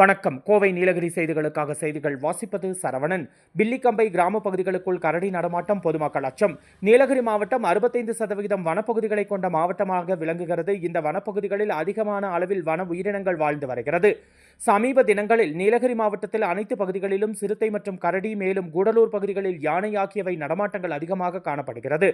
வணக்கம். கோவை நீலகிரி செய்திகளுக்காக செய்திகள் வாசிப்பது சரவணன். பில்லிக்கம்பை கிராம பகுதிகளுக்குள் கரடி நடமாட்டம் பொதுமக்கள் அச்சம். நீலகிரி மாவட்டம் அறுபத்தைந்து சதவிகிதம் வனப்பகுதிகளை கொண்ட மாவட்டமாக விளங்குகிறது. இந்த வனப்பகுதிகளில் அதிகமான அளவில் வன உயிரினங்கள் வாழ்ந்து வருகிறது. சமீப தினங்களில் நீலகிரி மாவட்டத்தில் அனைத்து பகுதிகளிலும் சிறுத்தை மற்றும் கரடி மேலும் கூடலூர் பகுதிகளில் யானை ஆகியவை நடமாட்டங்கள் அதிகமாக காணப்படுகிறது.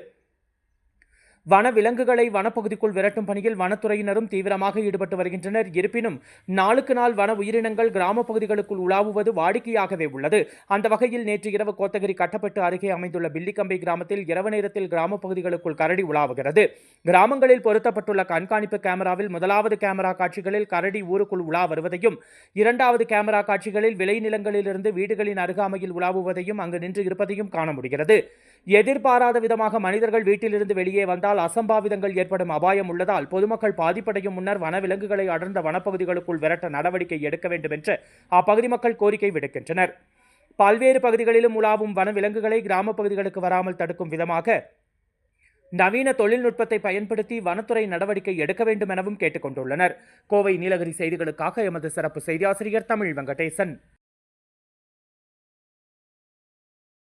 வன விலங்குகளை வனப்பகுதிக்குள் விரட்டும் பணியில் வனத்துறையினரும் தீவிரமாக ஈடுபட்டு வருகின்றனர். இருப்பினும் நாளுக்கு நாள் வன உயிரினங்கள் கிராம பகுதிகளுக்குள் உலாவுவது வாடிக்கையாகவே உள்ளது. அந்த வகையில் நேற்று இரவு கோத்தகிரி கட்டப்பட்டு அருகே அமைந்துள்ள பில்லிக்கம்பை கிராமத்தில் இரவு நேரத்தில் கிராம பகுதிகளுக்குள் கரடி உலாவுகிறது. கிராமங்களில் பொருத்தப்பட்டுள்ள கண்காணிப்பு கேமராவில் முதலாவது கேமரா காட்சிகளில் கரடி ஊருக்குள் உலா வருவதையும் இரண்டாவது கேமரா காட்சிகளில் விளைநிலங்களிலிருந்து வீடுகளின் அருகாமையில் உலாவுவதையும் அங்கு நின்று இருப்பதையும் காண முடிகிறது. எதிர்பாராத விதமாக மனிதர்கள் வீட்டிலிருந்து வெளியே வந்தால் மழையால் அசம்பாவிதங்கள் ஏற்படும் அபாயம் உள்ளதால் பொதுமக்கள் பாதிப்படையும் முன்னர் வனவிலங்குகளை அடர்ந்த வனப்பகுதிகளுக்குள் விரட்ட நடவடிக்கை எடுக்க வேண்டும் என்று அப்பகுதி மக்கள் கோரிக்கை விடுக்கின்றனர். பல்வேறு பகுதிகளிலும் உலாவும் வனவிலங்குகளை கிராம பகுதிகளுக்கு வராமல் தடுக்கும் விதமாக நவீன தொழில்நுட்பத்தை பயன்படுத்தி வனத்துறை நடவடிக்கை எடுக்க வேண்டும் எனவும் கேட்டுக்கொண்டுள்ளனர். கோவை நீலகிரி செய்திகளுக்காக எமது சிறப்பு செய்தியாசிரியர் தமிழ் வெங்கடேசன்.